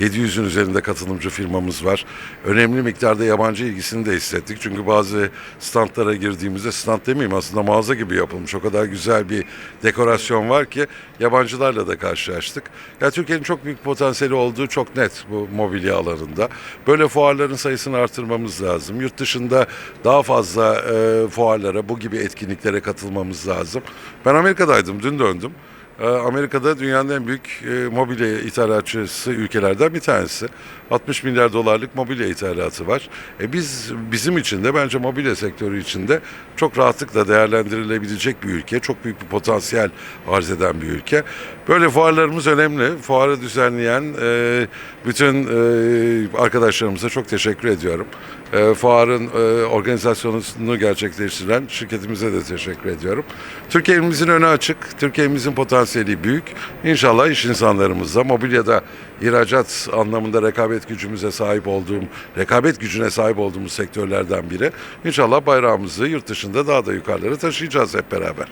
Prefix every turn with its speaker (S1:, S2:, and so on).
S1: 700'ün üzerinde katılımcı firmamız var. Önemli miktarda yabancı ilgisini de hissettik. Çünkü bazı standlara girdiğimizde stand demeyeyim aslında mağaza gibi yapılmış. O kadar güzel bir dekorasyon var ki yabancılarla da karşılaştık. Ya Türkiye'nin çok büyük potansiyeli olduğu çok net bu mobilya alanında. Böyle fuarların sayısını artırmamız lazım. Yurt dışında daha fazla e, fuarlara, bu gibi etkinliklere katılmamız lazım. Ben Amerika'daydım, dün döndüm. Ee, Amerika'da dünyanın en büyük e, mobilya ithalatçısı ülkelerden bir tanesi. 60 milyar dolarlık mobilya ithalatı var. E biz bizim için de bence mobilya sektörü için de çok rahatlıkla değerlendirilebilecek bir ülke. Çok büyük bir potansiyel arz eden bir ülke. Böyle fuarlarımız önemli. Fuarı düzenleyen e, bütün e, arkadaşlarımıza çok teşekkür ediyorum. Fuarın organizasyonunu gerçekleştiren şirketimize de teşekkür ediyorum. Türkiye'mizin önü açık. Türkiye'mizin potansiyeli büyük. İnşallah iş insanlarımızla mobilyada ihracat anlamında rekabet gücümüze sahip olduğum, rekabet gücüne sahip olduğumuz sektörlerden biri. İnşallah bayrağımızı yurt dışında daha da yukarılara taşıyacağız hep beraber.